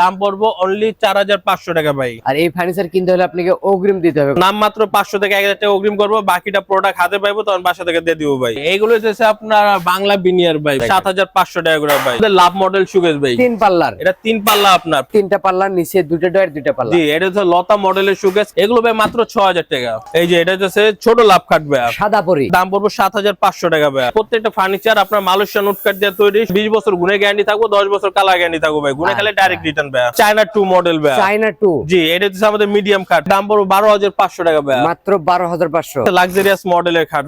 দাম পড়ব অনলি চার হাজার পাঁচশো টাকা ভাই। আর এই ফার্নিচার কিনতে হলে আপনাকে অগ্রিম দিতে হবে। নাম মাত্র পাঁচশো থেকে এক হাজার টাকা অগ্রিম করব বাকিটা প্রোডাক্ট হাতে পাইবো তখন বাসা থেকে দিয়ে দিব ভাই। এইগুলো হচ্ছে আপনার বাংলা বিনিয়ার ভাই সাত হাজার পাঁচশো টাকা করে ভাই। লাভ মডেল সুগেশ ভাই। তিন পাল্লার। এটা তিন পাল্লা আপনার। তিনটা পাল্লার নিচে দুটো ডয়ের দুটা পাল্লা। জি এটা হচ্ছে লতা মডেলের সুগেস এগুলো ভাই মাত্র ছ হাজার টাকা। এই যে এটা হচ্ছে ছোট লাভ খাট ভাই। সাদা পরি। দাম পড়ব সাত হাজার পাঁচশো টাকা ভাই। প্রত্যেকটা ফার্নিচার আপনার মালয়েশিয়ান উটকাট দিয়ে তৈরি। বিশ বছর গুনে গ্যারান্টি থাকব দশ বছর কালার গ্যারান্টি থাকব ভাই। গুনে খেলে ডাইরেক্ট রিটার্ন ভাই চায়না টু মডেল ভাই চাইনা টু জি এটা হচ্ছে আমাদের মিডিয়াম খাট দাম পড়ব বারো হাজার পাঁচশো টাকা ভাই মাত্র বারো হাজার পাঁচশো। লাক্সারিয়াস মডেলের খাট।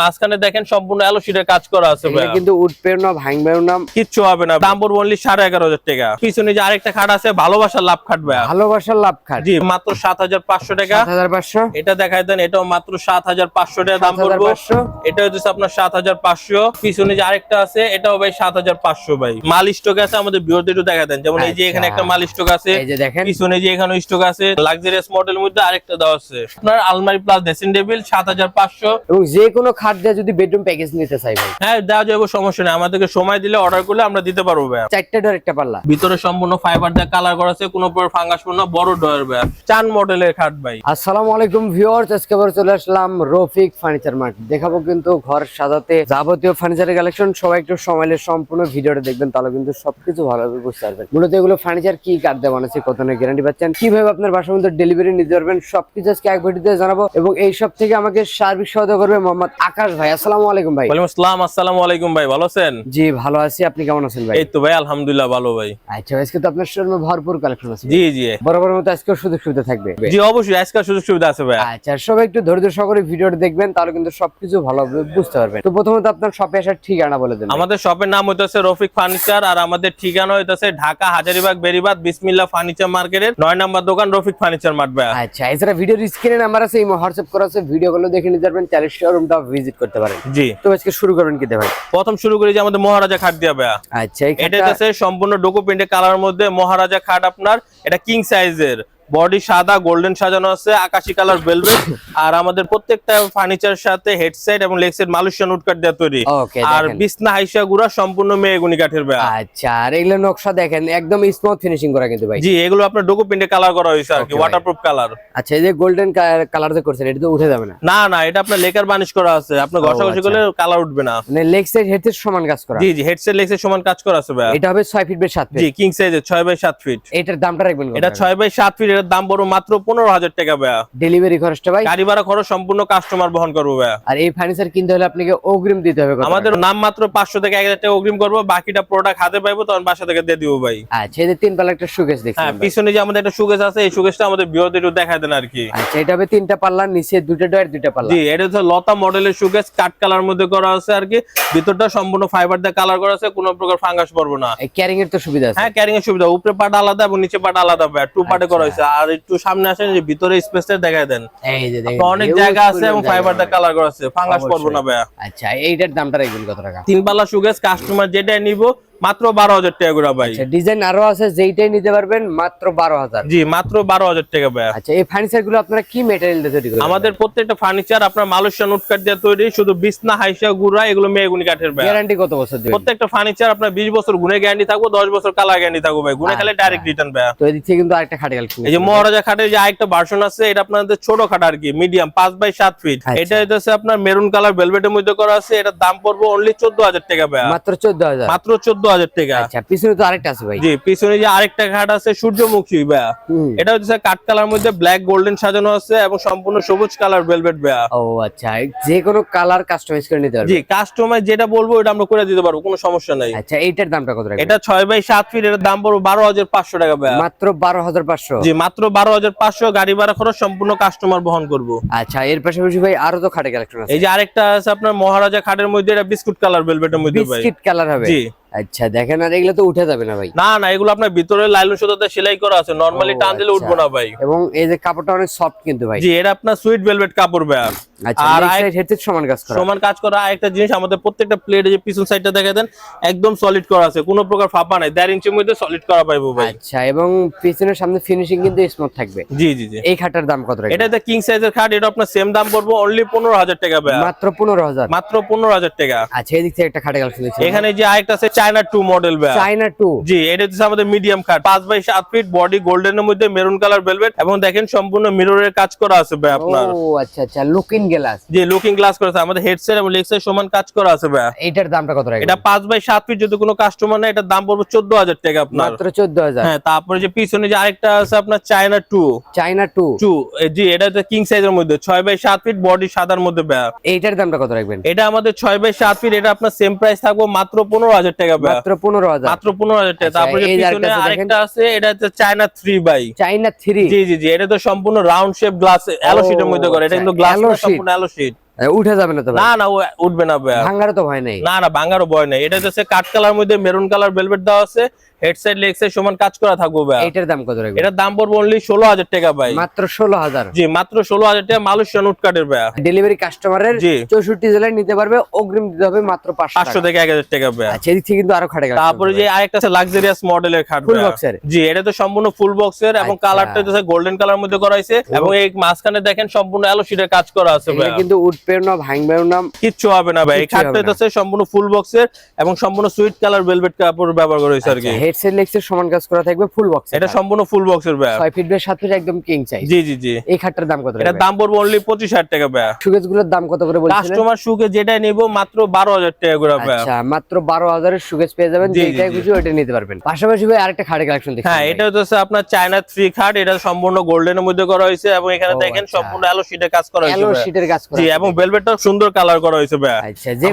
মাঝখানে দেখেন সম্পূর্ণ কাজ করা আছে ভাই কিন্তু উঠবেও না ভাঙবেও না কিচ্ছু হবে না। দাম পড়ব অনলি সাড়ে এগারো হাজার টাকা। পিছনে যে আরেকটা খাট আছে ভালোবাসার লাভ খাট ভাই ভালোবাসার লাভ খাট জি মাত্র সাত হাজার পাঁচশো টাকা। হাজার পাঁচশো। এটা দেখাই দেন এটাও মাত্র সাত হাজার পাঁচশো টাকা দাম পড়ব। এটা হচ্ছে আপনার সাত হাজার পাঁচশো। পিছনে যে আরেকটা আছে এটাও ভাই সাত হাজার পাঁচশো ভাই। মাল স্টক আছে আমাদের বিরোধী একটু দেখা দেন। যেমন এই যে এখানে আচ্ছা। একটা মাল স্টক আছে। এই যে দেখেন। পিছনে যে এখানে স্টক আছে লাক্সারিয়াস মডেল মধ্যে আরেকটা দেওয়া আছে। আপনার আলমারি প্লাস ড্রেসিং টেবিল সাত হাজার পাঁচশো। এবং যে কোনো খাট দিয়ে যদি বেডরুম প্যাকেজ নিতে চাই ভাই। হ্যাঁ দেওয়া যাবে সমস্যা নেই। আমাদেরকে সময় দিলে অর্ডার করলে আমরা দিতে পারব ভাই চারটা ডোর একটা পাল্লা। ভিতরে সম্পূর্ণ ফাইবার দিয়ে কালার করা আছে কোনো প্রকার ফাঙ্গাস না বড় ডয়ের ভাই চান মডেলের খাট ভাই। আসসালামু আলাইকুম ভিউয়ার্স আজকে আবার চলে আসলাম রফিক ফার্নিচার মার্ট দেখাবো কিন্তু ঘর সাজাতে যাবতীয় ফার্নিচারের কালেকশন সবাই একটু সময় নিয়ে সম্পূর্ণ ভিডিওটা দেখবেন তাহলে কিন্তু সবকিছু ভালোভাবে বুঝতে পারবেন। মূলত এগুলো ফার্নিচার কি কাঠ দিয়ে বানাচ্ছে কত গ্যারান্টি পাচ্ছেন? কীভাবে আপনার বাসার মধ্যে ডেলিভারি নিতে পারবেন সবকিছু আজকে এক ভিডিওতে জানাব। এবং এই সব থেকে আমাকে সার্বিক সহায়তা করবে মোহাম্মদ আকাশ ভাই। আসসালামু আলাইকুম ভাই। ওয়ালাইকুম আসসালাম আসসালামু আলাইকুম ভাই ভালো আছেন? জি ভালো আছি। আপনি কেমন আছেন ভাই? এই তো ভাই আলহামদুলিল্লাহ ভালো ভাই। আচ্ছা আজকে তো আপনার শোরুমে ভরপুর কালেকশন আছে। জি জি। বরাবর মতো আজকেও সুযোগ সুবিধা থাকবে। জি অবশ্যই আজকাল সুযোগ সুবিধা আছে ভাই। আচ্ছা সবাই একটু ধৈর্য সহকারে ভিডিওটা দেখবেন তাহলে কিন্তু সবকিছু ভালোভাবে বুঝতে পারবেন। তো প্রথমত আপনার শপে আসার ঠিকানা বলে দেন আমাদের শপের নাম হইতেছে রফিক ফার্নিচার আর আমাদের ঠিকানা হইতেছে ঢাকা হাজারিবাগ বেরিবাদ বিসমিল্লা ফার্নিচার মার্কেটের নয় নাম্বার দোকান রফিক ফার্নিচার মার্ট ভাই আচ্ছা এছাড়া ভিডিওর স্ক্রিনে নাম্বার আছে এই হোয়াটসঅ্যাপ করা আছে ভিডিও গুলো দেখে নিতে পারবেন চাইলে শোরুমটা ভিজিট করতে পারেন। জি। তো আজকে শুরু করবেন কি ভাই প্রথম শুরু করি যে আমাদের মহারাজা খাট দিয়া ভাই আচ্ছা এটা আছে সম্পূর্ণ ডোকো প্রিন্টের কালার মধ্যে মহারাজা খাট আপনার এটা কিং সাইজের বডি সাদা গোল্ডেন সাজানো আছে আকাশি কালার ভেলভেট আর আমাদের প্রত্যেকটা ফার্নিচার সাথে হেডসেট এবং লেগ সেট মালয়েশিয়ান উডকাট দেওয়া তৈরি। আর। বিছনা হাইসা গুড়া সম্পূর্ণ মেয়েগুনি কাঠের ভাইয়া আচ্ছা আর এগুলো নকশা দেখেন একদম স্মুথ ফিনিশিং করা কিন্তু ভাই। জি এগুলো আপনার ডোকো প্রিন্টে কালার করা হয়েছে আর কি ওয়াটারপ্রুফ কালার আচ্ছা এই যে গোল্ডেন কালার যে করছেন এটা তো উঠে যাবে না? না না এটা আপনার লেকার বানিশ করা আছে। আপনার ঘষা ঘষি আচ্ছা। করলে কালার উঠবে না। মানে লেগ সাইড হেডের সমান কাজ করা? জি জি হেডসেট লেগসের সমান কাজ করা আছে ভাই এটা হবে 6 ফিট বাই 7 ফিট জি কিং সাইজের ছয় বাই সাত ফিট এটার দামটা রাখবেন এটা ছয় বাই সাত ফিট এর দাম বড় মাত্র পনেরো হাজার টাকা ভাইয়া। ডেলিভারি খরচটা ভাই? গাড়ি ভাড়া খরচ সম্পূর্ণ কাস্টমার বহন করব ভাইয়া। আর এই ফার্নিচার কিনতে হলে আপনাকে অগ্রিম দিতে হবে আমাদের নাম মাত্র পাঁচশো থেকে এক হাজার টাকা অগ্রিম করব বাকিটা প্রোডাক্ট হাতে পাইবো তখন বাসা থেকে দিয়ে দিব ভাই। আচ্ছা এই তিন পাল্লা একটা সুকেস হ্যাঁ পিছনে যে আমাদের একটা সুকেশ আছে এই সুকেশটা আমাদের বিরোধী একটু দেখা দেন আর কি। আচ্ছা এটা হবে তিনটা পাল্লা নিচে দুটো ডয়ের দুটো পাল্লা। জি এটা হচ্ছে লতা মডেলের সুকেশ কাট কালার মধ্যে করা আছে আর কি। ভিতরটা সম্পূর্ণ ফাইবার দিয়ে কালার করা আছে কোনো প্রকার ফাঙ্গাস পড়ব না। ক্যারিং এর তো সুবিধা আছে। হ্যাঁ ক্যারিং এর সুবিধা উপরে পাট আলাদা এবং নিচে পাট আলাদা ভাই টু পার্টে করা হয়েছে আর একটু সামনে আসেন যে ভিতরে স্পেসটা দেখায় দেন এই যে দেখেন, অনেক জায়গা আছে এবং ফাইবার। কালার করা আছে ফাঙ্গাস পড়ব না। ভাইয়া আচ্ছা এইটার দামটা রাখবেন কত টাকা তিন পাল্লা সুগেস কাস্টমার যেটা নিব মাত্র বারো হাজার টাকা করে ভাই। আচ্ছা ডিজাইন আরও আছে যেইটাই নিতে পারবেন মাত্র বারো হাজার। জি মাত্র বারো হাজার টাকা ভাইয়া আচ্ছা এই ফার্নিচারগুলো আপনারা কি মেটেরিয়াল দিয়ে তৈরি করেন আমাদের প্রত্যেকটা ফার্নিচার আপনার মালয়েশিয়ান উটকাট দিয়ে তৈরি শুধু বিছনা হাইসা গুড়া এগুলো মেয়েগুনি কাঠের ভাই। গ্যারান্টি কত বছর দিবেন? প্রত্যেকটা ফার্নিচার আপনার বিশ বছর গুনে গ্যারান্টি থাকব দশ বছর কালার গ্যারান্টি থাকব ভাই। গুনে খেলে আচ্ছা। ডাইরেক্ট রিটার্ন ভাই তো এদিক কিন্তু আরেকটা খাটে কালেকশন এই যে মহারাজা খাটের যে আরেকটা ভার্সন আছে এটা আপনাদের ছোট খাট আর কি মিডিয়াম পাঁচ বাই সাত ফিট আচ্ছা। এটা হচ্ছে আপনার মেরুন কালার ভেলভেটের মধ্যে করা আছে এটার দাম পড়ব অনলি চোদ্দ হাজার টাকা ভাই। মাত্র চোদ্দ হাজার। মাত্র চোদ্দ হাজার টাকা। আচ্ছা পিছনে তো আরেকটা আছে ভাই। জি পিছনে যে আরেকটা ঘাট আছে সূর্যমুখী ভাইয়া। এটা হচ্ছে কালার মধ্যে ব্ল্যাক গোল্ডেন সাজানো আছে এবং সম্পূর্ণ সবুজ কালার ভেলভেট ভাইয়া। ও আচ্ছা যে কোনো কালার কাস্টমাইজ করে নিতে জি যেটা বলব আমরা করে দিতে পারব কোনো সমস্যা নাই। আচ্ছা এইটার দামটা কত এটা ছয় বাই সাত ফিট এটার দাম পড়ব বারো হাজার পাঁচশো টাকা ভাইয়া। মাত্র বারো হাজার পাঁচশো? জি মাত্র বারো হাজার পাঁচশো গাড়ি ভাড়া খরচ সম্পূর্ণ কাস্টমার বহন করব। আচ্ছা এর পাশাপাশি ভাই আরও তো খাটে কালেকশন আছে। এই যে আরেকটা আছে আপনার মহারাজা খাটের মধ্যে এটা বিস্কুট কালার ভেলভেটের মধ্যে ভাই। বিস্কিট কালার হবে? জি। আচ্ছা দেখেন আর এগুলো তো উঠে যাবে না ভাই। না না এগুলো আপনার ভিতরে লাইলন সুতাতে সেলাই করা আছে। নরমালি টান দিলে আচ্ছা। উঠবো না ভাই। এবং এই যে কাপড়টা অনেক সফট কিন্তু ভাই। জি এটা আপনার সুইট ভেলভেট কাপড় আচ্ছা আর লেগ আরেক- সাইড হেডসেট সমান কাজ করা। সমান কাজ করা একটা জিনিস আমাদের প্রত্যেকটা প্লেটে যে পিছন সাইডটা দেখা দেন একদম সলিড করা আছে কোনো প্রকার ফাঁপা নাই দেড় ইঞ্চির মধ্যে সলিড করা পাইবো ভাই। আচ্ছা এবং পিছনের সামনে ফিনিশিং কিন্তু স্মুথ থাকবে। জি জি জি। এই খাটটার দাম কত রাখবেন? এটা কিং সাইজের খাট এটা আপনার সেম দাম পড়ব অনলি পনেরো হাজার টাকা ভাই। মাত্র পনেরো হাজার। মাত্র পনেরো হাজার টাকা। আচ্ছা এদিক থেকে একটা খাটে কালেকশন এখানে যে আরেকটা আছে চায়না টু মডেল ভাই। চাইনা টু জি এটা হচ্ছে আমাদের মিডিয়াম খাট পাঁচ বাই সাত ফিট বডি গোল্ডেনের মধ্যে মেরুন কালার ভেলভেট এবং দেখেন সম্পূর্ণ মিররের কাজ করা আছে ভাই আপনার। ও আচ্ছা আচ্ছা লুকিং গ্লাস যে লুকিং গ্লাস করা আছে আমাদের হেডসেট এবং লেগসের সমান কাজ করা আছে ভাই এইটার দামটা কত রাখবেন? এটা পাঁচ বাই সাত ফিট যদি কোনো কাস্টমার নেয় এটার দাম পড়বে চোদ্দ হাজার টাকা আপনার। মাত্র চোদ্দ হাজার। হ্যাঁ তারপরে যে পিছনে যে আরেকটা আছে আপনার China two China two two জি এটা হচ্ছে কিং সাইজের মধ্যে। ছয় বাই সাত ফিট বডি সাদার মধ্যে ব্যাগ এইটার দামটা কত রাখবেন? এটা আমাদের ছয় বাই সাত ফিট এটা আপনার সেম প্রাইস থাকব মাত্র পনেরো হাজার টাকা মাত্র মাত্র টাকা। আচ্ছা, তারপরে যে পিছনে আরেকটা আছে এটা হচ্ছে চায়না বাই জি জি জি এটা তো সম্পূর্ণ রাউন্ড শেপ গ্লাস অ্যালো শিটের মধ্যে করে। এটা কিন্তু আচ্ছা, গ্লাস। সম্পূর্ণ অ্যালো শিট উঠে যাবে না তো না না উঠবে না ভাঙারও তো ভয় নেই। না না ভাঙারও ভয় নেই। এটা হচ্ছে কাঠ কালার মধ্যে মেরুন কালার ভেলভেট দেওয়া আছে। হেড সাইড লেগ সাইড সমান কাজ করা থাকব ব্যাগ এইটার দাম কত রাখবেন এটার দাম পড়বে অনলি ষোলো হাজার টাকা ভাই মাত্র ষোলো হাজার জি মাত্র ষোলো হাজার টাকা মালয়েশিয়ান উড ব্যাগ ডেলিভারি কাস্টমারের জি। চৌষট্টি জেলায় নিতে পারবে অগ্রিম দিতে হবে মাত্র পাঁচশো পাঁচশো টাকা। থেকে এক হাজার টাকা ব্যাগ আচ্ছা এদিক থেকে কিন্তু আরও খাটে তারপরে যে আরেকটা আছে লাক্সারিয়াস মডেলের খাট ভাইয়া। এর? জি এটা তো সম্পূর্ণ ফুল বক্সের এবং আচ্ছা। কালারটা হচ্ছে গোল্ডেন কালার মধ্যে করা হয়েছে এবং এই মাঝখানে দেখেন সম্পূর্ণ অ্যালো শিটের কাজ করা আছে ভাইয়া। কিন্তু উঠবেও না ভাঙবেও না কিচ্ছু হবে না ভাই এই খাটটা হচ্ছে সম্পূর্ণ ফুল বক্সের এবং সম্পূর্ণ সুইট কালার ভেলভেট কাপড় ব্যবহার করা হয়েছে আর কি হেডসেট লেগসের সমান কাজ করা থাকবে ফুল বক্স এটা সম্পূর্ণ ফুল বক্সের ব্যাগ ছয় ফিট বাই সাত ফিট একদম কিং জি জি জি। এই খাটটার দাম কত রাখবেন দাম পড়বে অনলি পঁচিশ হাজার টাকা ব্যাগ দাম কত করে বলছিলেন? কাস্টমার সুকে যেটাই নিব মাত্র বারো হাজার টাকা করে ব্যাগ আচ্ছা মাত্র বারো হাজারের সুকেজ পেয়ে যাবেন খুশি ওইটা নিতে পারবেন। পাশাপাশি ভাই আরেকটা খাটে কালেকশন হ্যাঁ এটা হচ্ছে আপনার চায়না থ্রি খাট এটা সম্পূর্ণ গোল্ডেনের মধ্যে করা হয়েছে এবং এখানে দেখেন আচ্ছা। সম্পূর্ণ অ্যালো শিটের কাজ করা হয়েছে। শীটের কাজ করা জি এবং ভেলভেটটা সুন্দর কালার করা হয়েছে ভাইয়া আচ্ছা যে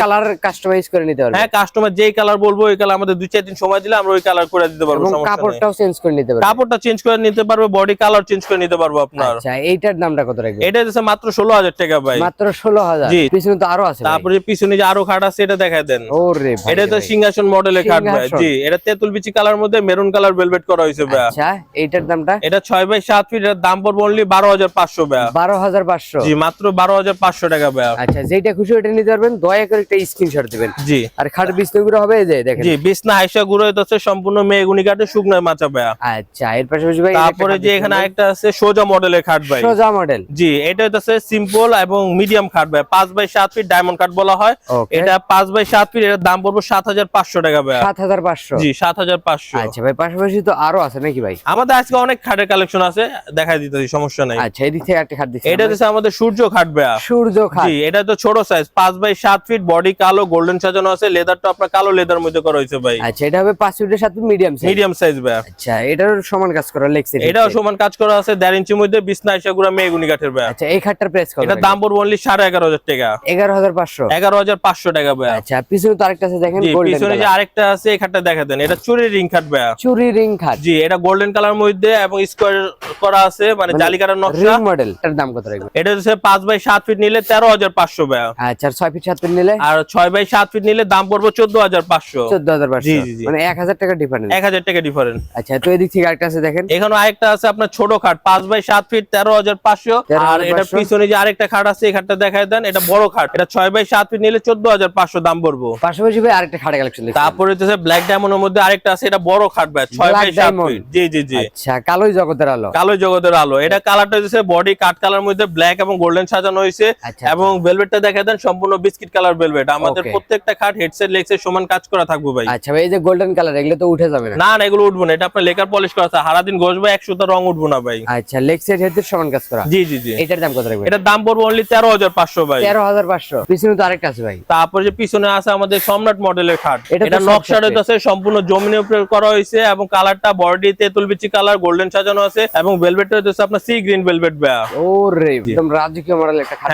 কালার কাস্টমাইজ করে নিতে পারবেন। হ্যাঁ কাস্টমার যেই কালার বলব ওই কালার আমাদের দুই চার দিন সময় দিলে আমরা ওই কালার করে দিতে পারব এবং সমস্যা নেই। কাপড়টাও চেঞ্জ করে নিতে পারবেন কাপড়টা চেঞ্জ করে নিতে পারবে বডি কালার চেঞ্জ করে নিতে পারব আপনার। আচ্ছা এইটার দামটা কত রাখবেন? এটা হচ্ছে মাত্র ষোলো হাজার টাকা ভাই। মাত্র ষোলো হাজার। জি। পিছনে তো আরও আছে তারপরে পিছনে যে আরও খাট আছে এটা দেখায় দেন। ওরে ভাই এটা তো সিংহাসন মডেলের খাট ভাই। জি এটা তেঁতুল বিচি কালার মধ্যে মেরুন কালার ভেলভেট করা হয়েছে ভাই আচ্ছা এইটার দামটা? এটা ছয় বাই সাত ফিট এর দাম পড়বে অনলি বারো হাজার পাঁচশো ভাই বারো হাজার পাঁচশো। জি মাত্র বারো হাজার পাঁচশো টাকা ভাই আচ্ছা যেটা খুশি ওইটা নিতে পারবেন দয়া করে একটা স্ক্রিনশট দিবেন। জি। আর খাট বিছনাগুলো হবে এই যে দেখেন। জি বিছনা হাইসা গুঁড়ো হচ্ছে সম্পূর্ণ মেগুনি কাঠে শুকনো মাচা ভাই আচ্ছা এর পাশাপাশি ভাই তারপরে যে এখানে একটা আছে সোজা মডেলের খাট ভাই। সোজা মডেল। জি এটা হচ্ছে সিম্পল এবং মিডিয়াম খাট ভাই। পাঁচ বাই সাত ফিট ডায়মন্ড কাট বলা হয়। এটা পাঁচ বাই সাত ফিট এটার দাম পড়বে সাত হাজার পাঁচশো টাকা ভাই। সাত হাজার পাঁচশো। জি সাত হাজার পাঁচশো। আচ্ছা ভাই পাশাপাশি তো আরও আছে নাকি ভাই? আমাদের আজকে অনেক খাটের কালেকশন আছে দেখাই দিতেছি সমস্যা নাই। আচ্ছা এদিক থেকে একটা খাট দিচ্ছি এটা হচ্ছে আমাদের সূর্য খাট ভাইয়া। সূর্য খাট। জি এটা তো ছোট সাইজ পাঁচ বাই সাত ফিট বডি কালো গোল্ডেন সাজানো আছে লেদারটা আপনার কালো লেদার মধ্যে করা হয়েছে ভাই। আচ্ছা এটা হবে পাঁচ ফিটের সাথে মিডিয়াম সাইজ মিডিয়াম সাইজ ভাইয়া। আচ্ছা এটার সমান কাজ করা লেগছে এটাও সমান কাজ করা আছে দেড় ইঞ্চির মধ্যে বিছনা গুড়া মেগুনি কাঠের ভাইয়া। আচ্ছা এই খাটটার প্রাইস কত? এটার দাম পড়বে অনলি সাড়ে এগারো হাজার টাকা। এগারো হাজার পাঁচশো? এগারো হাজার পাঁচশো টাকা ভাইয়া। আচ্ছা পিছনে তো আরেকটা আছে দেখেন গোল্ডেন পিছনে যে আরেকটা আছে এই খাটটা দেখা দেন। এটা চুরি রিং খাট ভাইয়া। চুরি রিং খাট। জি এটা গোল্ডেন কালার মধ্যে এবং স্কোয়ার করা আছে মানে জালি কাটার নকশা। মডেল এটার দাম কত রাখবেন? এটা হচ্ছে পাঁচ বাই সাত ফিট নিলে তেরো হাজার পাঁচশো ভাইয়া। আচ্ছা আর ছয় ফিট সাত ফিট নিলে? আর ছয় বাই সাত ফিট নিলে দাম পড়বে চোদ্দ হাজার পাঁচশো। চোদ্দ হাজার পাঁচশো। জি, জি। মানে এক হাজার টাকা ডিফারেন্স এক হাজার টাকা ডিফারেন্ট আচ্ছা তো এদিক থেকে আরেকটা আছে দেখেন। এখানে আরেকটা আছে আপনার ছোট খাট পাঁচ বাই সাত ফিট তেরো হাজার পাঁচশো। 13,500 আর এটা পিছনে যে আরেকটা খাট আছে এই খাটটা দেখায় দেন এটা বড় খাট। এটা ছয় বাই সাত ফিট নিলে চোদ্দ হাজার পাঁচশো দাম পড়ব। পাশাপাশি ভাই আরেকটা খাটে কালেকশন তারপরে হচ্ছে ব্ল্যাক ডায়মন্ডের মধ্যে আরেকটা আছে এটা বড় খাট ভাই ছয় Black বাই সাত diamond। ফিট জি জি জি। আচ্ছা কালোই জগতের আলো। কালো জগতের আলো। এটা কালারটা হচ্ছে বডি কাট কালার মধ্যে ব্ল্যাক এবং গোল্ডেন সাজানো হয়েছে। আচ্ছা এবং ভেলভেটটা দেখা দেন সম্পূর্ণ বিস্কিট কালার ভেলভেট আমাদের প্রত্যেকটা খাট হেডসেট লেগসেট সমান কাজ করা থাকব ভাই। আচ্ছা ভাই এই যে গোল্ডেন কালার এগুলো তো উঠে যাবে না। না এগুলো উঠবো না। এটা আপনার লেকার পলিশ করা আছে। হারাদিন ঘষবে একশো রং উঠবো না ভাই। আচ্ছা লেগ হেডের সমান কাজ করা? জি জি জি। এটার দাম কত রাখবেন? এটার দাম পড়বে অনলি তেরো হাজার পাঁচশো ভাই। তেরো হাজার পাঁচশো। পিছনে তো আরেকটা আছে ভাই। তারপরে যে পিছনে আছে আমাদের সম্রাট মডেলের খাট। এটা তো ক্ষেত্রে। আছে সম্পূর্ণ জমিনের উপরে করা হয়েছে এবং কালারটা বডি তেঁতুল বিচি কালার গোল্ডেন সাজানো আছে এবং ভেলভেটটা হচ্ছে আপনার সি গ্রিন ভেলভেট ব্যাগ ও রে একদম রাজকীয় মডেল একটা খাট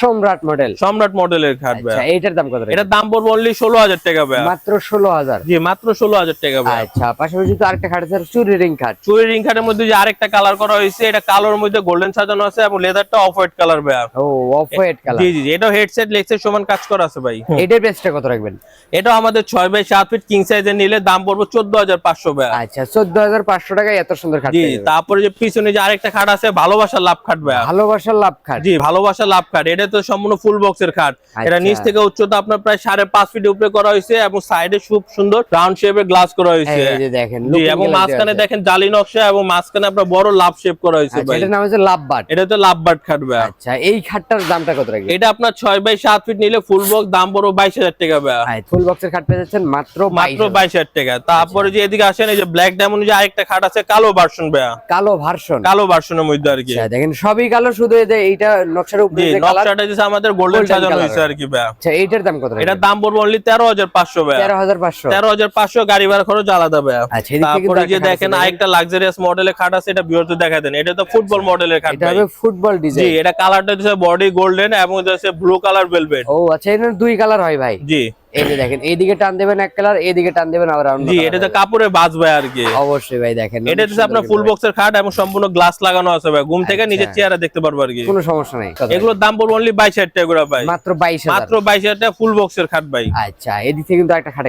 সম্রাট মডেল। সম্রাট মডেলের খাট ভাই আচ্ছা এইটার দাম কত এটার দাম পড়বে অনলি ষোলো হাজার টাকা ভাই মাত্র ষোলো হাজার। জি মাত্র ষোলো হাজার টাকা ভাই আচ্ছা পাশাপাশি তো আরেকটা খাট আছে চুরি রিং খাট। চুরি রিং খাটের মধ্যে যে আরেকটা কালার করা হয়েছে এটা কালোর মধ্যে গোল্ডেন সাজানো আছে এবং লেদারটা অফ হোয়াইট কালার ভাই ও অফ হোয়াইট কালার জি জি এটাও হেডসেট লেগসেট সমান কাজ করা আছে ভাই। এটার প্রাইসটা কত রাখবেন? এটাও আমাদের ছয় বাই সাত ফিট কিং সাইজের নিলে দাম পড়বে চোদ্দ হাজার পাঁচশো ভাই আচ্ছা চোদ্দ হাজার পাঁচশো টাকায় এত সুন্দর খাট জি তারপরে যে পিছনে যে আরেকটা খাট আছে ভালোবাসার লাভ খাট ভাই ভালোবাসার লাভ খাট। জি ভালোবাসা লাভ খাট। এটা তো সম্পূর্ণ ফুল বক্সের খাট। এটা আচ্ছা। নিচ থেকে উচ্চতা আপনার প্রায় সাড়ে পাঁচ ফিট উপরে করা হয়েছে এবং সাইডে খুব সুন্দর রাউন্ড শেপের গ্লাস করা হয়েছে। দেখেন এবং মাঝখানে দেখেন জালি নকশা এবং মাঝখানে আপনার বড় লাভ শেপ করা হয়েছে আচ্ছা এটার নাম হচ্ছে এটা তো খাট ভাই। আচ্ছা এই খাটটার দামটা কত রাখবেন? এটা আপনার ছয় বাই ফিট নিলে ফুল বক্স দাম বাইশ হাজার টাকা ভাই। ফুল বক্সের খাট পেয়ে যাচ্ছেন মাত্র মাত্র 22,000 বাইশ হাজার টাকা। তারপরে যে এদিকে আসেন এই যে ব্ল্যাক ডায়মন্ড যে আরেকটা খাট আছে কালো ভার্সন ভাইয়া। কালো ভার্সন কালো ভার্সনের মধ্যে আর কি। আচ্ছা দেখেন সবই কালো শুধু এইটা নকশার উপরে কালার নকশাটা যে আমাদের গোল্ডেন সাজানো হয়েছে আর কি ভাইয়া। আচ্ছা দাম কত এটার দাম পড়বে অনলি গাড়ি ভাড়া খরচ আলাদা আচ্ছা তারপরে যে দেখেন আরেকটা লাক্সারিয়াস মডেলের খাট আছে এটা দেখা দেন। এটা তো ফুটবল মডেলের খাট এটা হবে ফুটবল জি এটা কালারটা বডি গোল্ডেন এবং ব্লু কালার ভেলভেট ও আচ্ছা এটার দুই কালার হয় ভাই। জি। এই যে দেখেন এইদিকে টান দেবেন এক কালার এইদিকে টান দেবেন আবার জি এটা তো আর কি। অবশ্যই ভাই দেখেন এটা হচ্ছে আপনার ফুল বক্সের খাট এবং সম্পূর্ণ গ্লাস লাগানো আছে ভাই। ঘুম থেকে আচ্ছা। নিজের চেহারা দেখতে পারব আর কি। কোনো সমস্যা নাই। এগুলোর দাম পড়বে অনলি বাইশ হাজার টাকা করে ভাই। মাত্র বাইশ হাজার। মাত্র বাইশ হাজার টাকা ফুল বক্সের খাট ভাই। আচ্ছা এদিক থেকে কিন্তু একটা খাটে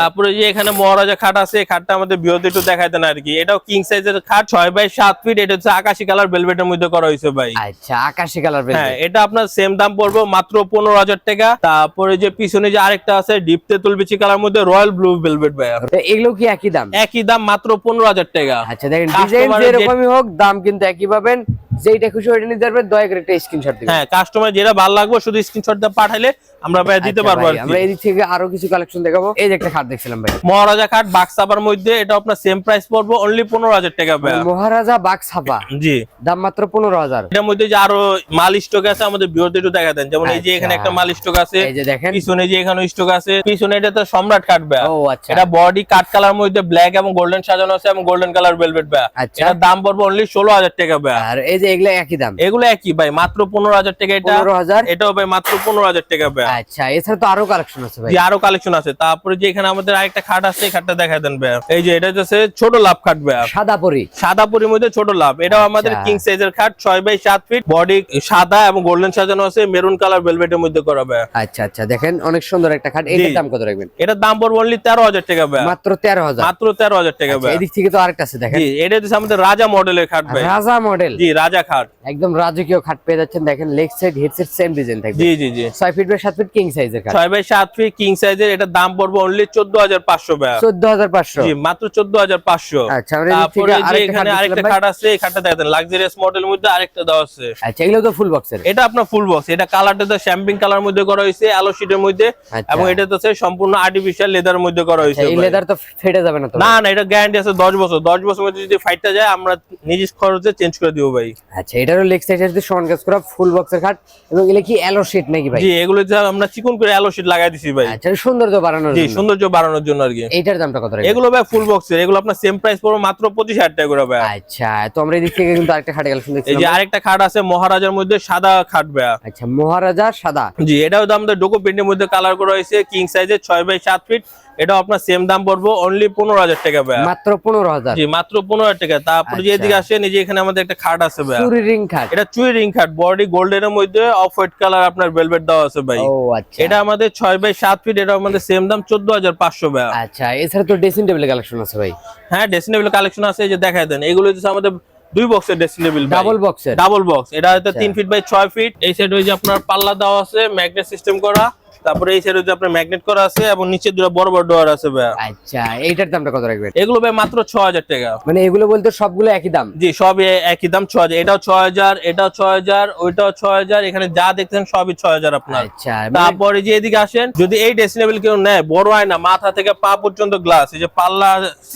তারপরে যে এখানে মহারাজা খাট আছে এই খাটটা আমাদের একটু দেখাই দেন আর কি। এটাও কিং সাইজের খাট ছয় বাই সাত ফিট এটা হচ্ছে আকাশি কালার ভেলভেটের মধ্যে করা হয়েছে ভাই। আচ্ছা আকাশি কালার হ্যাঁ এটা আপনার সেম দাম পড়বে মাত্র পনেরো হাজার টাকা। তারপরে যে পিছনে যে আরেকটা আছে ডিপ তেতুল বিচি কালার মধ্যে রয়্যাল ব্লু ভেলভেট ভাই এগুলো কি একই দাম? একই দাম মাত্র পনেরো হাজার টাকা। আচ্ছা দেখেন ডিজাইন যেরকমই হোক দাম কিন্তু একই পাবেন। যেইটা খুশি ওইটা নিতে পারবেন দয়া করে একটা স্ক্রিনশট দিবেন। হ্যাঁ কাস্টমার যেটা ভালো লাগবে শুধু স্ক্রিনশট দিয়ে পাঠাইলে আমরা ভাই দিতে আচ্ছা পারব আর আমরা এদিক থেকে আরও কিছু কালেকশন দেখাবো। এই যে একটা খাট দেখছিলাম ভাই। মহারাজা খাট বাক্সাবার মধ্যে এটা আপনার সেম প্রাইস পড়বে অনলি পনেরো হাজার টাকা ভাই মহারাজা ছাপা? জি। দাম মাত্র পনেরো হাজার। এটার মধ্যে যে আরও মাল স্টক আছে আমাদের একটু দেখা দেন। যেমন এই যে এখানে আচ্ছা। একটা মাল স্টক আছে এই যে দেখেন। পিছনে যে এখানে স্টক আছে পিছনে এটা তো সম্রাট কাট ভাই ও আচ্ছা। এটা বডি কাট কালার মধ্যে ব্ল্যাক এবং গোল্ডেন সাজানো আছে এবং গোল্ডেন কালার ভেলভেট ভাই আচ্ছা। এটার দাম পড়বে অনলি ষোলো হাজার টাকা ভাই আর এই যে এগুলো একই দাম? এগুলো একই ভাই মাত্র পনেরো হাজার টাকা এটা। পনেরো হাজার? এটাও ভাই মাত্র পনেরো হাজার টাকা ভাই। আচ্ছা এছাড়া তো আরও কালেকশন আছে ভাই। আরও কালেকশন আছে। তারপরে যে এখানে আমাদের আরেকটা খাট আছে এই খাটটা দেখা দেন ভাই। এই যে এটা হচ্ছে ছোট লাভ খাট ভাই। সাদা পরি। সাদা পুরির মধ্যে ছোট লাভ। এটাও আমাদের আচ্ছা। কিং সাইজের খাট ছয় বাই সাত ফিট বডি সাদা এবং গোল্ডেন সাজানো আছে মেরুন কালার ভেলভেটের মধ্যে করা ভাই। আচ্ছা আচ্ছা দেখেন অনেক সুন্দর একটা খাট। এটার দাম কত রাখবেন? এটার দাম পড়বে অনলি তেরো হাজার টাকা ভাই। মাত্র তেরো হাজার। মাত্র তেরো হাজার টাকা আচ্ছা, ভাই। এদিক থেকে তো আরেকটা আছে দেখেন। এটা হচ্ছে আমাদের রাজা মডেলের খাট ভাই। রাজা মডেল জি রাজা খাট। একদম রাজকীয় খাট পেয়ে যাচ্ছেন দেখেন leg side head side same design থাকবে। জি জি জি। ছয় ফিট বাই সাত ফিট কিং সাইজের খাট। ছয় বাই সাত ফিট কিং সাইজের এটার দাম পড়বে অনলি চোদ্দ হাজার পাঁচশো ভাই চোদ্দ হাজার পাঁচশো। জি মাত্র চোদ্দ হাজার পাঁচশো। আচ্ছা আমরা তারপরে যে এখানে আরেকটা খাট আছে এই খাটটা দেখেন লাক্সারিয়াস মডেলের মধ্যে আরেকটা দেওয়া আছে। আচ্ছা এগুলো তো ফুল বক্সের এটা আপনার ফুল বক্স এটা কালারটা তো শ্যাম্পিং কালার মধ্যে করা হয়েছে আলো শিটের মধ্যে আচ্ছা। এবং এটা তো সম্পূর্ণ আর্টিফিশিয়াল লেদার মধ্যে করা হয়েছে এই লেদার তো ফেটে যাবে না তো না না এটা গ্যারান্টি আছে দশ বছর দশ বছর মধ্যে যদি ফাইটটা যায় আমরা নিজ খরচে চেঞ্জ করে দিব ভাই। আচ্ছা এটারও লেগ সাইড এর সমান কাজ করা ফুল বক্সের খাট এবং এগুলো কি অ্যালো শিট নাকি ভাই? জি এগুলো যে আমরা চিকন করে আলো শিট লাগাই দিছি ভাই। আচ্ছা সৌন্দর্য বাড়ানোর জি সৌন্দর্য বাড়ানোর জন্য আর কি। এইটার দামটা কত রাখবেন? এগুলো ভাই ফুল বক্সের এগুলো আপনার সেম প্রাইস পড়বে মাত্র পঁচিশ হাজার টাকা করে ভাই। আচ্ছা তো আমরা এদিক থেকে কিন্তু আরেকটা খাটে কালেকশন এই যে আরেকটা খাট আছে মহারাজার মধ্যে সাদা খাট ভাই। আচ্ছা মহারাজা সাদা। জি এটাও দাম আমাদের ডোকো প্রিন্টের মধ্যে কালার করা হয়েছে কিং সাইজের ছয় বাই সাত ফিট এটাও আপনার সেম দাম পড়ব অনলি পনেরো হাজার টাকা ভাই মাত্র পনেরো হাজার। জি মাত্র পনেরো হাজার টাকা। তারপরে যে আচ্ছা। এদিকে আসেন এই যে এখানে আমাদের একটা খাট আছে ভাই চুরি রিং খাট। এটা চুই রিং খাট বডি গোল্ডেনের মধ্যে অফ হোয়াইট কালার আপনার ভেলভেট দেওয়া আছে ভাই। ও আচ্ছা। এটা আমাদের ছয় বাই সাত ফিট এটা আমাদের সেম দাম চোদ্দ হাজার পাঁচশো ভাই আচ্ছা এছাড়া তো ড্রেসিং টেবিল কালেকশন আছে ভাই। হ্যাঁ ড্রেসিং টেবিল কালেকশন আছে এই যে দেখায় দেন। এগুলো হচ্ছে আমাদের দুই বক্সের ড্রেসিং টেবিল ডাবল বক্সের ডাবল বক্স এটা হয়তো আচ্ছা। তিন ফিট বাই ছয় ফিট এই সাইড হচ্ছে আপনার পাল্লা দেওয়া আছে ম্যাগনেট সিস্টেম করা। তারপরে এই সাইড আপনার ম্যাগনেট করা আছে এবং নিচে দুটো বড় বড় ডোর আছে ভাই আচ্ছা এইটার দামটা কত রাখবেন? এগুলো ভাই মাত্র ছ হাজার টাকা। মানে এগুলো বলতে সবগুলো একই দাম? জি সব একই দাম ছ হাজার। এটাও ছ হাজার এটাও ছ হাজার ওইটাও ছ হাজার এখানে যা দেখতেছেন সবই ছ হাজার আপনার। আচ্ছা মানে- তারপরে যে এদিকে আসেন যদি এই ডেসিনেবল কেউ নেয় বড় হয় না মাথা থেকে পা পর্যন্ত গ্লাস এই যে পাল্লা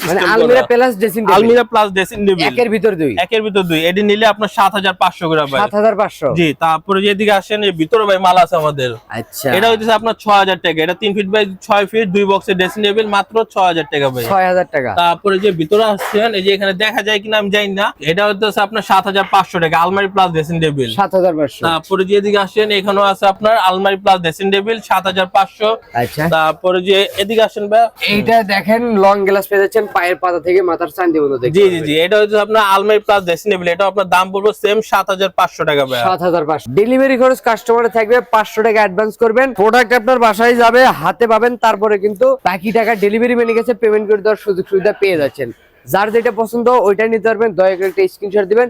মানে আলমিরা প্লাস ড্রেসিং টেবিল আলমিরা প্লাস ড্রেসিং টেবিল একের ভিতর দুই। একের ভিতর দুই। এটি নিলে আপনার সাত হাজার পাঁচশো করে ভাই। সাত হাজার পাঁচশো। জি তারপরে যে এদিকে আসেন এই ভিতরে ভাই মাল আছে আমাদের। আচ্ছা। এটা হচ্ছে আপনার ছয় হাজার টাকা। এটা তিন ফিট বাই ছয় ফিট দুই বক্সের ড্রেসিং টেবিল মাত্র ছয় হাজার টাকা ভাই। ছয় হাজার টাকা। তারপরে যে ভিতরে আসছেন এই যে এখানে দেখা যায় কিনা আমি জানি না। এটা হচ্ছে আপনার সাত হাজার পাঁচশো টাকা আলমারি প্লাস ড্রেসিং টেবিল সাত হাজার পাঁচশো। তারপরে যে এদিকে আসেন এখানেও আছে আপনার আলমারি প্লাস ড্রেসিং টেবিল সাত হাজার পাঁচশো। আচ্ছা। তারপরে যে এদিকে আসেন ভাই এইটা দেখেন লং গ্লাস পেয়ে যাচ্ছেন পায়ের পাতা থেকে মাথার চান্দি পর্যন্ত জি জি জি এটা হচ্ছে আপনার আলমারি প্লাস ড্রেসিং টেবিল এটা আপনার দাম পড়বে সেম সাত হাজার পাঁচশো টাকা ভাই। সাত হাজার পাঁচশো। ডেলিভারি খরচ কাস্টমারে থাকবে পাঁচশো টাকা অ্যাডভান্স করবেন। প্রোডাক্ট আপনার বাসায় যাবে, হাতে পাবেন, তারপরে কিন্তু বাকি টাকা ডেলিভারি ম্যানের কাছে পেমেন্ট করে দেওয়ার সুযোগ সুবিধা পেয়ে যাচ্ছেন। যার যেটা পছন্দ, ওইটাই নিতে পারবেন। দয়া করে একটা স্ক্রিনশট দিবেন।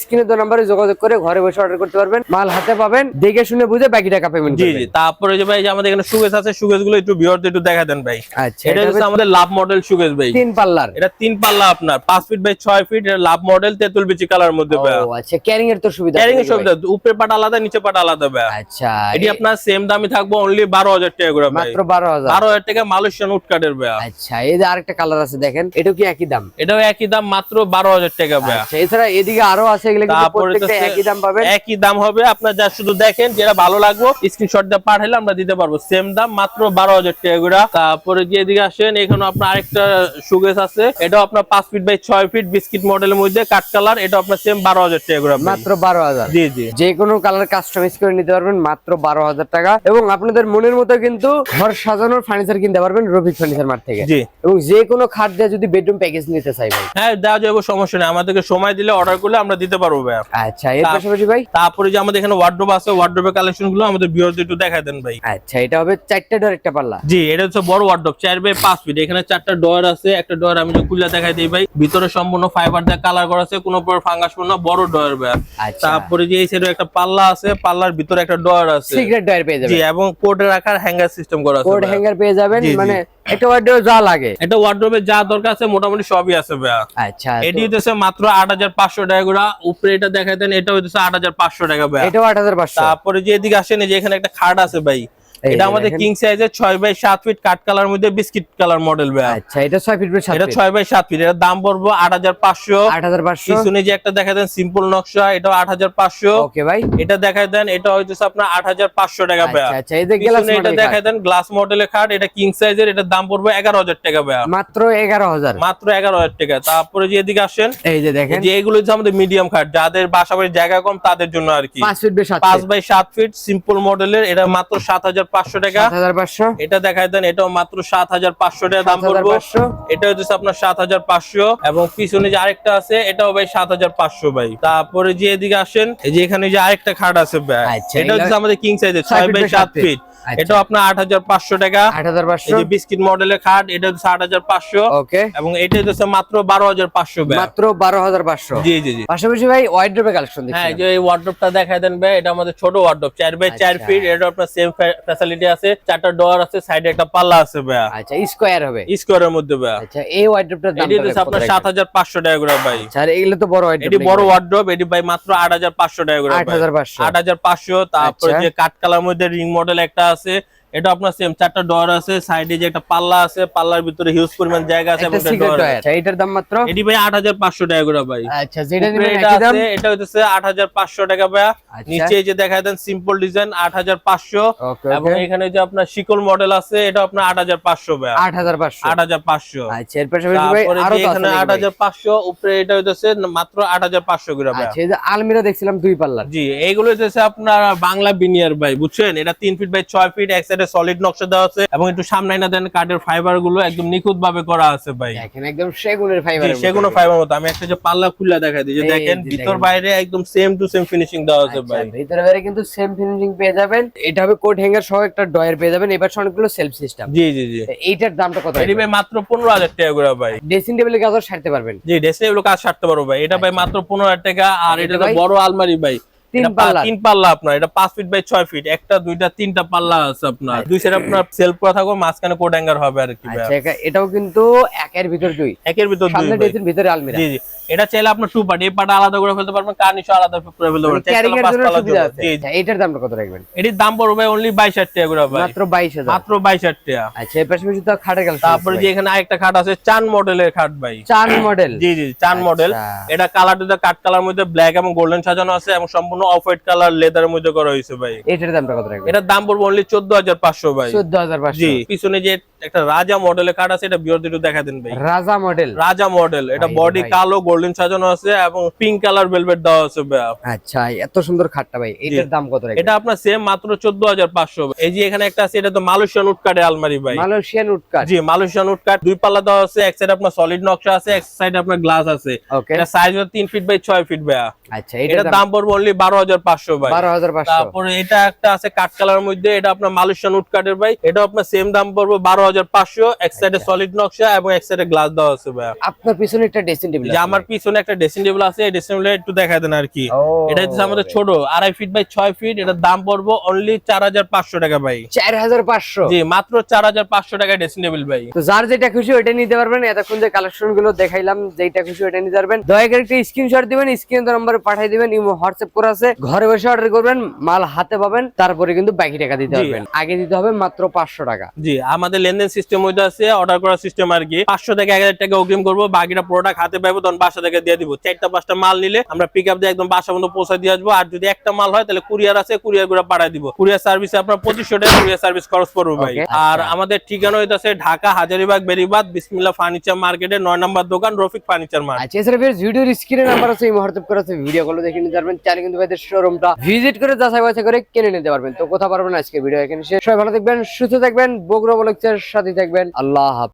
স্ক্রিনে তো নাম্বারে যোগাযোগ করে ঘরে বসে অর্ডার করতে পারবেন। মাল হাতে পাবেন দেখে শুনে বুঝে বাকি টাকা পেমেন্ট জি জি। তারপরে যে ভাই যে আমাদের এখানে সুগেজ আছে সুগেজগুলো একটু বিয়র একটু দেখা দেন ভাই। আচ্ছা এটা হচ্ছে আমাদের লাভ মডেল সুগেজ ভাই। তিন পাল্লার। এটা তিন পাল্লা আপনার পাঁচ ফিট বাই ছয় ফিট এটা লাভ মডেল তেঁতুল বিচি কালার মধ্যে ভাই। ও আচ্ছা ক্যারিং এর তো সুবিধা ক্যারিং এর সুবিধা। উপরে পাট আলাদা নিচে পাট আলাদা ভাই। আচ্ছা এটি আপনার সেম দামই থাকবে অনলি বারো হাজার টাকা করে ভাই। মাত্র বারো হাজার। বারো হাজার টাকা মালয়েশিয়ান উটকাটের ভাই। আচ্ছা এই যে আরেকটা কালার আছে দেখেন এটাও কি একই দাম? এটাও একই দাম মাত্র বারো হাজার টাকা ভাই। আচ্ছা এছাড়া এদিকে আরও আছে এগুলো প্রত্যেকটা একই দাম পাবেন। একই দাম হবে। আপনার যা শুধু দেখেন যেটা ভালো লাগবে স্ক্রিনশট দিয়ে পাঠাইলে আমরা দিতে পারব। সেম দাম মাত্র বারো হাজার টাকা করে। তারপরে যে এদিকে আসেন এখানে আপনার আরেকটা সুগেস আছে। এটাও আপনার ফিট বাই ফিট বিস্কিট মডেলের মধ্যে কাট কালার এটা আপনার সেম বারো হাজার টাকা করে মাত্র জি জি। যে কোনো কালার কাস্টমাইজ করে নিতে পারবেন মাত্র বারো হাজার টাকা। এবং আপনাদের মনের মতো কিন্তু ঘর সাজানোর ফার্নিচার কিনতে পারবেন রফিক ফার্নিচার মার্ট থেকে। জি। এবং যে কোনো খাট দিয়ে যদি বেডরুম প্যাকেজ নিতে চাই ভাই। হ্যাঁ দেওয়া যাবে সমস্যা নেই। আমাদেরকে সময় দিলে অর্ডার করলে আমরা দিতে পারব ভাই আচ্ছা এর পাশাপাশি ভাই? তারপরে যে আমাদের এখানে ওয়ার্ড্রোব আছে ওয়ার্ড্রোবের কালেকশনগুলো আমাদের ভিউয়ারদের একটু দেখাই দেন ভাই। আচ্ছা এটা হবে চারটে ডোর একটা পাল্লা। জি এটা হচ্ছে বড় ওয়ার্ড্রোব চার বাই পাঁচ ফিট এখানে চারটা ডোর আছে একটা ডোর আমি যে খুলে দেখাই দিই ভাই। ভিতরে সম্পূর্ণ ফাইবার দিয়ে কালার করা আছে কোনো প্রকার ফাঙ্গাস না বড় ডোর ভাই আচ্ছা। তারপরে যে এই সাইডে একটা পাল্লা আছে পাল্লার ভিতরে একটা ডোর আছে। সিক্রেট ডোর পেয়ে যাবেন। জি এবং কোডে রাখার হ্যাঙ্গার সিস্টেম করা আছে কোড হ্যাঙ্গার পেয়ে যাবেন। মানে ওয়ার্ডেও যা লাগে। এটা ওয়ার্ড্রোবে যা দরকার আছে মোটামুটি সবই আছে ভাইয়া। আচ্ছা এটি হইতেছে মাত্র আট হাজার পাঁচশো টাকা করে। উপরে এটা দেখাই দেন এটা হইতেছে টাকা ভাইয়া। এটাও আট হাজার পাঁচশো। তারপরে যে এদিকে আসেন এই যে এখানে একটা খাট আছে ভাই। এটা আমাদের। কিং সাইজের ছয় বাই সাত ফিট কাঠ কালার মধ্যে বিস্কিট কালার মডেল ভাই আচ্ছা এটা ছয় ফিট বাই সাত এটা ছয় বাই সাত ফিট এটার দাম পড়ব আট হাজার পাঁচশো। আট হাজার পাঁচশো। পিছনে যে একটা দেখা দেন সিম্পল নকশা এটা আট হাজার পাঁচশো। ওকে ভাই। এটা দেন এটা হইতেছে আপনার আট হাজার পাঁচশো টাকা ভাই আচ্ছা আচ্ছা এই যে গ্লাস পিছনে এটা দেন গ্লাস মডেলের খাট এটা কিং সাইজের এটার দাম পড়বে এগারো হাজার টাকা ভাই মাত্র এগারো হাজার। মাত্র এগারো হাজার টাকা। তারপরে যে এদিকে আসেন এই যে দেখেন। যে এগুলো হচ্ছে আমাদের মিডিয়াম খাট যাদের বাসা বাড়ির জায়গা কম তাদের জন্য আর কি। পাঁচ ফিট বাই সাত পাঁচ বাই সাত ফিট সিম্পল মডেলের এটা মাত্র সাত হাজার পাঁচশো টাকা। এটা দেখাই দেন এটাও মাত্র সাত হাজার পাঁচশো টাকা দাম পড়ব এটা হচ্ছে আপনার সাত হাজার পাঁচশো। এবং পিছনে যে আরেকটা আছে এটাও ভাই সাত হাজার পাঁচশো ভাই। তারপরে যে এদিকে আসেন এই যে এখানে যে আরেকটা খাট আছে ভাই আচ্ছা, এটা হচ্ছে আমাদের কিং সাইজের ছয় বাই সাত ফিট। আচ্ছা। আপনার আট হাজার পাঁচশো টাকা। এই বিস্কিট মডেলের খাট এটা হচ্ছে আট হাজার পাঁচশো এবং এটা হচ্ছে মাত্র বারো হাজার পাঁচশো মাত্র বারো হাজার পাঁচশো। জি জি জি। পাশাপাশি ভাই ওয়াইড্রোপে কালেকশন হ্যাঁ যে ওয়ার্ড্রপটা দেখাই দেন ভাই এটা আমাদের ছোট ওয়ার্ড্রপ চার বাই চার আচ্ছা। ফিট এটা আপনার সেম ফ্যাসিলিটি আছে চারটা ডোর আছে সাইডে একটা পাল্লা আছে ভাই আচ্ছা স্কোয়ার হবে। স্কোয়ারের মধ্যে ভাই আচ্ছা এই ওয়ার্ডরোবটা দাম এটা হচ্ছে আপনার সাত হাজার পাঁচশো টাকা করে ভাই। স্যার এগুলো তো বড় ওয়ার্ডরোব এটি বড় ওয়ার্ড্রপ এটি ভাই মাত্র আট হাজার পাঁচশো টাকা করে আট হাজার পাঁচশো। তারপরে আচ্ছা। যে কাট কালার মধ্যে রিং মডেল একটা আছে এটা আপনার সেম চারটা ডোর আছে সাইডে যে একটা পাল্লা আছে পাল্লার ভিতরে হিউজ পরিমাণ জায়গা আছে এবং আছে। আচ্ছা এটার দাম মাত্র? এটি ভাই আট হাজার পাঁচশো টাকা করে ভাই। আচ্ছা যেটা নেবেন এটা আছে এটা হাজার পাঁচশো টাকা ভাই আচ্ছা। নিচে এই যে দেখায় দেন সিম্পল ডিজাইন আট হাজার পাঁচশো। ওকে এবং এখানে যে আপনার শিকল মডেল আছে এটা আপনার আট হাজার পাঁচশো ভাই আট হাজার পাঁচশো। আট হাজার পাঁচশো। আচ্ছা এর পাশাপাশি ভাই আরও আছে এখানে নাকি আট ভাই? হাজার পাঁচশো উপরে এটা হইতেছে মাত্র আট হাজার পাঁচশো করে ভাই আচ্ছা এই যে আলমিরা দেখছিলাম দুই পাল্লার। জি এইগুলো হচ্ছে আপনার বাংলা বিনিয়ার ভাই বুঝছেন? এটা তিন ফিট বাই ছয় ফিট এক সাইডে সলিড নকশা দেওয়া আছে এবং একটু সামনে না দেন কাঠের ফাইবারগুলো একদম নিখুঁত ভাবে করা আছে ভাই। দেখেন একদম সেগুনের ফাইবার ফাইবার মতো। আমি একটা যে পাল্লা খুলে দেখাই দিই যে দেখেন ভিতর বাইরে একদম সেম টু সেম ফিনিশিং দেওয়া আছে ভাই। আচ্ছা, ভিতরে বাইরে কিন্তু সেম ফিনিশিং পেয়ে যাবেন। এটা হবে কোট হ্যাঙ্গার সহ একটা ডয়ার পেয়ে যাবেন। এবার অনেকগুলো সেলফ সিস্টেম জি জি জি। এইটার দামটা কত এটি ভাই মাত্র পনেরো হাজার টাকা করে ভাই। ড্রেসিং টেবিলে কাজ সারতে পারবেন। জি ডেসে এগুলো কাজ সারতে পারব ভাই। এটা ভাই মাত্র পনেরো হাজার টাকা আর এটা এটা ভাই? বড় আলমারি ভাই। তিন এটা তিন পাল্লা আপনার এটা পাঁচ ফিট বাই ছয় ফিট একটা দুইটা তিনটা পাল্লা আছে আপনার। দুই সাইড আপনার সেলফ করা থাকবে মাঝখানে কোট হ্যাঙ্গার হবে আর কি আচ্ছা এটাও কিন্তু একের ভিতর দুই। একের ভিতর দুই সামনে ভাই। ভিতরে আলমিরা। জি জি। এটা চাইলে আপনার টু পার্ট এই পার্ট আলাদা করে ফেলতে পারবেন কার্নিশও আলাদা করে ফেলতে পারবেন। ক্যারিং এর জন্য সুবিধা আছে। জি জি। আচ্ছা, এইটার দামটা কত রাখবেন? এটির দাম পড়বে অনলি বাইশ হাজার টাকা করে ভাই। মাত্র বাইশ হাজার। মাত্র বাইশ হাজার টাকা। আচ্ছা এর পাশাপাশি তো খাটের কালেকশন তারপরে যে এখানে আরেকটা খাট আছে চান মডেলের খাট ভাই। চান মডেল। জি জি চান মডেল। আচ্ছা। এটা কালারটা কাঠ কালার মধ্যে ব্ল্যাক এবং গোল্ডেন সাজানো আছে এবং সম্পূর্ণ সম্পূর্ণ অফ হোয়াইট কালার লেদারের মধ্যে করা হয়েছে ভাই। এটার দামটা কত রাখবেন? এটার দাম পড়বে অনলি চোদ্দ হাজার পাঁচশো ভাই। চোদ্দ হাজার পাঁচশো। জি পিছনে যে একটা রাজা মডেলের কার্ড আছে এটা বিয়র একটু দেখা দেন ভাই। রাজা মডেল রাজা মডেল এটা বডি কালো গোল্ডেন সাজানো আছে এবং পিঙ্ক কালার ভেলভেট দেওয়া আছে ভাই। আচ্ছা এত সুন্দর খাটটা ভাই এটার দাম কত রাখবেন? এটা আপনার সেম মাত্র চোদ্দ হাজার পাঁচশো এই যে এখানে একটা আছে এটা তো মালয়েশিয়ান উড কার্ডের আলমারি ভাই। মালয়েশিয়ান উডকাট জি মালয়েশিয়ান উড কার্ড দুই পাল্লা দেওয়া আছে এক সাইড আপনার সলিড নকশা আছে এক সাইড আপনার গ্লাস আছে। এটা সাইজ হচ্ছে তিন ফিট বাই ছয় ফিট ভাইয়া। আচ্ছা এটার দাম? পড়বে অনলি বারো হাজার পাঁচশো ভাই। বারো হাজার পাঁচশো। তারপরে এটা একটা আছে কাঠ কালার মধ্যে এটা আপনার মালয়েশিয়ান উড কার্ডের ভাই। এটা আপনার সেম দাম পড়বে বারো এক সাইডে আচ্ছা। সলিড নকশা এবং এক সাইডে গ্লাস দেওয়া আছে ভাইয়া। আপনার পিছনে একটা ড্রেসিং টেবিল যে আমার পিছনে একটা ড্রেসিং টেবিল আছে এই ড্রেসিং টেবিল একটু দেখা দেন আর কি। এটা হচ্ছে আমাদের ছোট আড়াই ফিট বাই ছয় ফিট এটার দাম পড়ব অনলি চার হাজার পাঁচশো টাকা ভাই। চার হাজার পাঁচশো? জি মাত্র চার হাজার পাঁচশো টাকা ড্রেসিং টেবিল ভাই। তো যার যেটা খুশি নিতে পারবেন এতক্ষণ যে কালেকশনগুলো দেখাইলাম যেটা খুশি ওইটা নিতে পারবেন। দয়া করে একটা স্ক্রিনশট দিবেন স্ক্রিন নাম্বারে পাঠিয়ে দিবেন ইমো হোয়াটসঅ্যাপ করে আছে। ঘরে বসে অর্ডার করবেন মাল হাতে পাবেন তারপরে কিন্তু বাকি টাকা দিতে। পারবেন। আগে দিতে হবে মাত্র পাঁচশো টাকা। জি আমাদের লেনদেন সিস্টেম মধ্যে আছে অর্ডার করার সিস্টেম আর কি পাঁচশো থেকে এক হাজার টাকা অগ্রিম করব বাকিটা প্রোডাক্ট হাতে পাবো তখন বাসা থেকে দিয়ে দিব। চারটা পাঁচটা মাল নিলে আমরা পিক আপ দিয়ে একদম বাসা পর্যন্ত পৌঁছে দিয়ে আসব। আর যদি একটা মাল হয় তাহলে কুরিয়ার আছে কুরিয়ার করে পাঠিয়ে দিব। কুরিয়ার সার্ভিসে আপনার পঁচিশশো টাকা কুরিয়ার সার্ভিস খরচ পড়বে ভাই। আর। আমাদের ঠিকানা হইতাছে ঢাকা হাজারিবাগ বেরিবাদ বিসমিল্লা ফার্নিচার মার্কেটের নয় নম্বর দোকান রফিক ফার্নিচার মার্কেট আচ্ছা ভিডিওর স্ক্রিনে নাম্বার আছে এই হোয়াটসঅ্যাপ করে আছে ভিডিও গুলো দেখে নিতে পারবেন। চাইলে কিন্তু ভাইদের শোরুমটা ভিজিট করে যাচাই বাছাই করে কিনে নিতে পারবেন। তো কোথা পারবেন আজকে ভিডিও এখানে শেষ। সবাই ভালো থাকবেন সুস্থ থাকবেন। বগুড়া বলকচার সাথে থাকবেন। আল্লাহ